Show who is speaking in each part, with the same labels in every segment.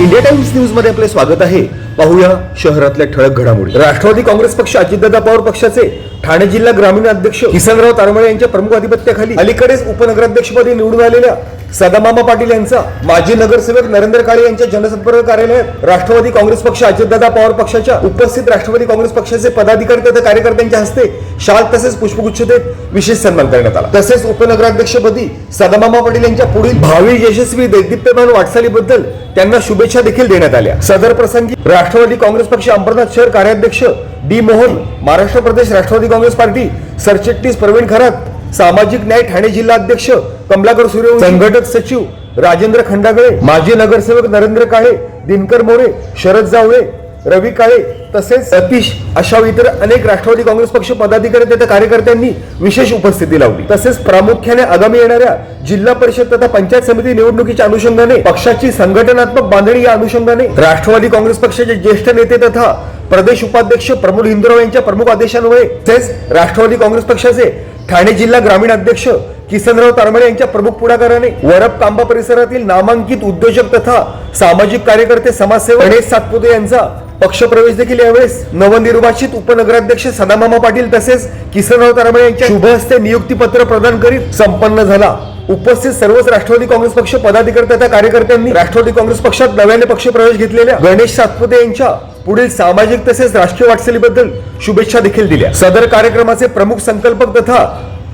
Speaker 1: India times न्यूजमध्ये आपले स्वागत आहे. पाहूया शहरातल्या ठळक घडामोडी. राष्ट्रवादी काँग्रेस पक्ष अजितदादा पवार पक्षाचे ठाणे जिल्हा ग्रामीण अध्यक्ष किसनराव तारमळे यांच्या प्रमुख अधिपत्याखाली अलीकडेच उपनगराध्यक्षपदी निवडून आलेल्या सदामामा पाटील यांचा माजी नगरसेवक नरेंद्र काळे यांच्या जनसंपर्क कार्यालयात राष्ट्रवादी काँग्रेस पक्ष अजितदादा पवार पक्षाच्या उपस्थित राष्ट्रवादी काँग्रेस पक्षाचे पदाधिकारी तथा कार्यकर्त्यांच्या हस्ते शाल तसेच पुष्पगुच्छ देत विशेष सन्मान करण्यात आला. तसेच उपनगराध्यक्षपदी सदामामा पाटील यांच्या पुढील भावी यशस्वी दैदिप्यमान वाटचालीबद्दल त्यांना शुभेच्छा देखील देण्यात आल्या. सदर प्रसंगी राष्ट्र राष्ट्रवादी काँग्रेस पक्ष अंबरनाथ शहर कार्याध्यक्ष डी मोहन महाराष्ट्र प्रदेश राष्ट्रवादी काँग्रेस पार्टी सरचिटणीस प्रवीण खरात सामाजिक न्याय ठाणे जिल्हा अध्यक्ष कमलाकर सूर्यवंशी संघटक सचिव राजेंद्र खंडागळे माजी नगरसेवक नरेंद्र काळे दिनकर मोरे शरद जावळे रवी काळे तसेच सतीश अशा इतर अनेक राष्ट्रवादी काँग्रेस पक्ष पदाधिकारी तथा कार्यकर्त्यांनी विशेष उपस्थिती लावली. तसेच प्रामुख्याने आगामी येणाऱ्या जिल्हा परिषद तथा पंचायत समिती निवडणुकीच्या अनुषंगाने पक्षाची संघटनात्मक बांधणी या अनुषंगाने राष्ट्रवादी काँग्रेस पक्षाचे ज्येष्ठ नेते तथा प्रदेश उपाध्यक्ष प्रमोद हिंदुराव यांच्या प्रमुख आदेशान्वये तसेच राष्ट्रवादी काँग्रेस पक्षाचे ठाणे जिल्हा ग्रामीण अध्यक्ष किसनराव तारमळे यांच्या प्रमुख पुढाकाराने वरप कांबा परिसरातील नामांकित उद्योजक तथा सामाजिक कार्यकर्ते समाजसेवक गणेश सातपुते यांचा पक्षप्रवेश देखील यावेळेस नवनिर्वाचित उपनगराध्यक्ष सदामामा पाटील तसेच किसनराव तारमळे यांच्या शुभ हस्ते नियुक्तीपत्र प्रदान करीत संपन्न झाला. उपस्थित सर्वच राष्ट्रवादी काँग्रेस पक्ष पदाधिकारी तथा कार्यकर्त्यांनी राष्ट्रवादी काँग्रेस पक्षात नव्याने पक्ष प्रवेश घेतलेल्या गणेश सातपुते यांच्या पुढील सामाजिक तसेच राष्ट्रीय वाटचालीबद्दल शुभेच्छा देखील दिल्या. सदर कार्यक्रमाचे प्रमुख संकल्पक तथा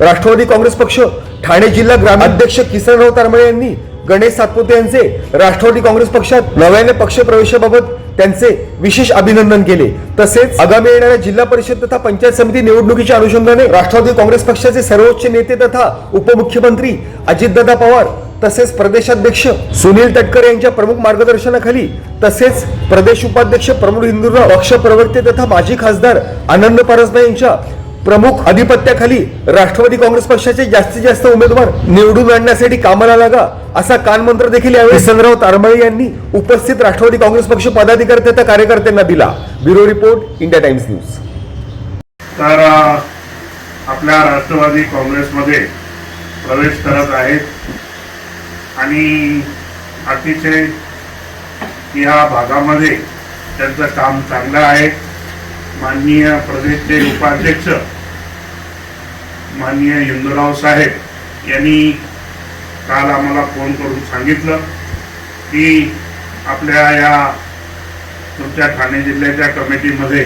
Speaker 1: राष्ट्रवादी काँग्रेस पक्ष ठाणे जिल्हा ग्रामाध्यक्ष किसनराव तारमळे यांनी गणेश सातपुते यांचे राष्ट्रवादी काँग्रेस पक्षात नव्याने पक्ष प्रवेशाबाबत त्यांचे विशेष अभिनंदन केले. तसेच आगामी येणाऱ्या जिल्हा परिषद तथा पंचायत समिती निवडणुकीच्या अनुषंगाने राष्ट्रवादी काँग्रेस पक्षाचे सर्वोच्च नेते तथा उपमुख्यमंत्री अजितदादा पवार तसेच प्रदेशाध्यक्ष सुनील तटकर यांच्या प्रमुख मार्गदर्शनाखाली तसेच प्रदेश उपाध्यक्ष प्रमोद हिंदूराव पक्ष प्रवक्ते तथा माजी खासदार आनंद परसबा यांच्या प्रमुख अधिपत्याखाली राष्ट्रवादी काँग्रेस पक्षाचे जास्तीत जास्त उमेदवार निवडून आणण्यासाठी कामाला लागा असा कानमंत्र देखील यावेळी किसनराव तारमळे यांनी उपस्थित राष्ट्रवादी काँग्रेस पक्ष पदाधिकारी तथा कार्यकर्त्यांना दिला. Bureau report India Times news.
Speaker 2: तर आपल्या राष्ट्रवादी काँग्रेसमध्ये प्रवेश करत आहेत. आणि अतिशय या भागामध्ये त्यांचं काम चांगलं आहे. माननीय प्रदेशचे उपाध्यक्ष माननीय इंदुराव साहेब यांनी काल आम्हाला फोन करून सांगितलं की आपल्या या तुमच्या ठाणे जिल्ह्याच्या कमिटीमध्ये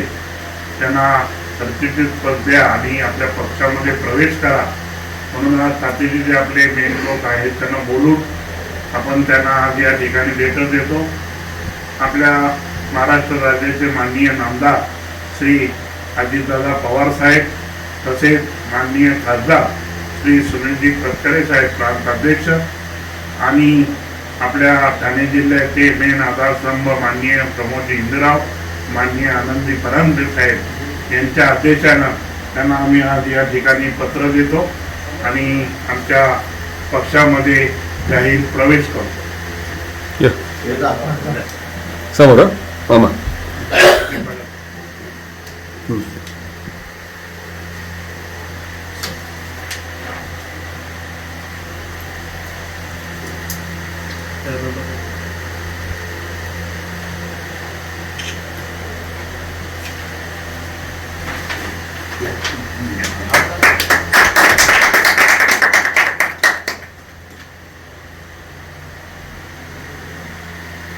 Speaker 2: त्यांना सरचिटणीस पद द्या आणि आपल्या पक्षामध्ये प्रवेश करा. म्हणून आज साथीचे जे आपले मेन लोक आहेत त्यांना बोलून आपण त्यांना आज या ठिकाणी लेटर देतो. आपल्या महाराष्ट्र राज्याचे माननीय नामदार श्री अजितदादा पवार साहेब तसेच माननीय खासदार श्री सुनीलजी तटकरे साहेब प्रांताध्यक्ष आणि आपल्या ठाणे जिल्ह्याचे मेन आधारस्तंभ माननीय प्रमोद इंदराव माननीय आनंदी परमदेव साहेब यांच्या अध्यक्षानं त्यांना आम्ही आज या ठिकाणी पत्र देतो आणि आमच्या पक्षामध्ये जाहीर प्रवेश करतो.
Speaker 1: समोर मामा.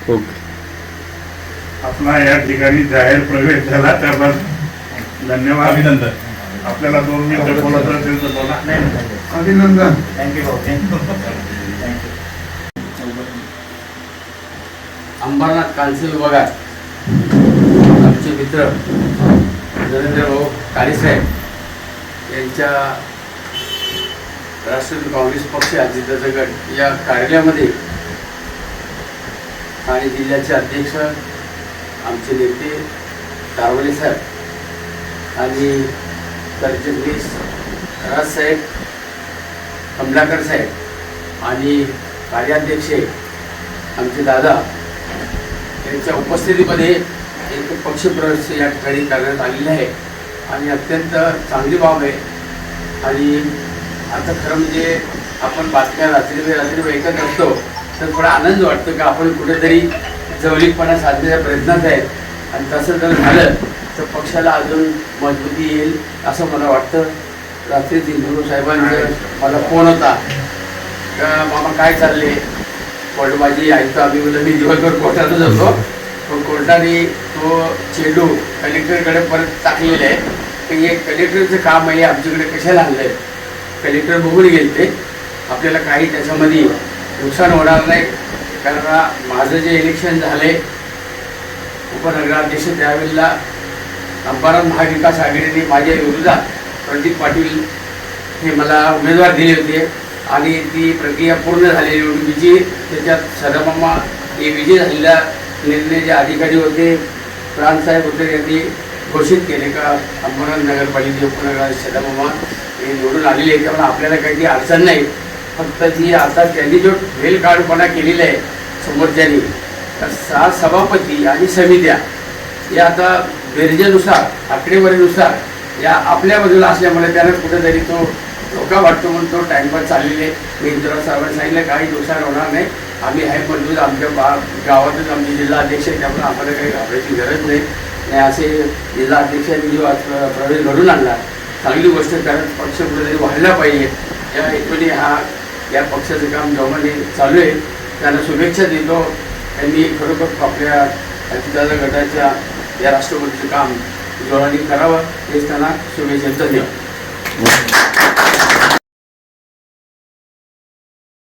Speaker 1: ओके.
Speaker 2: आपला या ठिकाणी जाहीर प्रवेश झाला त्याबद्दल धन्यवाद. अभिनंदन. आपल्याला दोन मिनिटं बोलायचं बोला.
Speaker 3: अभिनंदन.
Speaker 4: अंबरनाथ कांस्य विभागात आमचे मित्र नरेंद्र भाऊ काळेसाहेब यांच्या राष्ट्रवादी काँग्रेस पक्ष अजितदादा गट या कार्यालयामध्ये आणि जिल्ह्याचे अध्यक्ष आमचे नेते तारवले साहेब आणि सरचिटणीस राजसाहेब कमलाकर साहेब आणि कार्याध्यक्ष आमचे दादा यांच्या उपस्थितीमध्ये एक पक्षप्रवेश या ठिकाणी करण्यात आलेला आहे आणि अत्यंत चांगली बाब आहे. आणि आता खरं म्हणजे आपण बातम्या रात्री रात्री ऐकत असतो. तर थोडा आनंद वाटतो की आपण कुठेतरी जवळीकपणा साधण्याच्या प्रयत्नात आहे आणि तसं जर झालं तर पक्षाला अजून मजबूती येईल असं मला वाटतं. रात्री गुरु साहेबांचं मला फोन होता. का मामा काय चालले कोर्टबाजी ऐकतो आम्ही म्हणलं मी दिवसभर कोर्टातच होतो. पण कोर्टाने तो चेंडू कलेक्टरकडे परत टाकलेला आहे. की हे कलेक्टरचं काम आहे आमच्याकडे कशाला आणलं आहे कलेक्टर बघून गेले ते. आपल्याला काही त्याच्यामध्ये नुकसान होणार नाही कारण माझं जे इलेक्शन झाले उपनगराध्यक्ष त्यावेळेला अंबारात महाविकास आघाडीने माझ्या विरोधात प्रदीप पाटील हे मला उमेदवार दिले होते. आणि ती प्रक्रिया पूर्ण झालेली निवडणुकीची त्याच्यात सदामामा हे विजय झालेल्या निर्णय जे अधिकारी होते प्राणसाहेब होते यांनी घोषित केले का अंबरनाथ नगरपालिके उपनगराध्यक्ष सदामामा हे निवडून आलेले आहेत. त्यामुळे आपल्याला काही अडचण नाही. फक्त ती आता त्यांनी जो वेल केलेला आहे समोरच्यानी तर सहा सभापती आणि समित्या या आता बेरजेनुसार आकडेवारीनुसार या आपल्या बाजूला असल्यामुळे त्याला कुठेतरी तो धोका वाटतो म्हणून तो टाइमपास चाललेले मी इंदिरा साहेबांनी सांगितलं काही नुकसान होणार नाही. आम्ही आहे मजबूत आमच्या बा गावातच आमचे जिल्हा अध्यक्ष आहे त्यामुळे आम्हाला काही घाबरायची गरज नाही. आणि असे जिल्हा अध्यक्षांनी जो आज प्रवेश घडून आणला चांगली गोष्ट कारण पक्ष कुठेतरी वाढला पाहिजे. या हेतूने हा या पक्षाचं काम जोमाने चालू आहे त्यांना शुभेच्छा देतो. त्यांनी खरोखर आपल्या अतिदादा गटाच्या या राष्ट्रपतीचं काम जोराने करावं हेच त्यांना शुभेच्छा धन्यवाद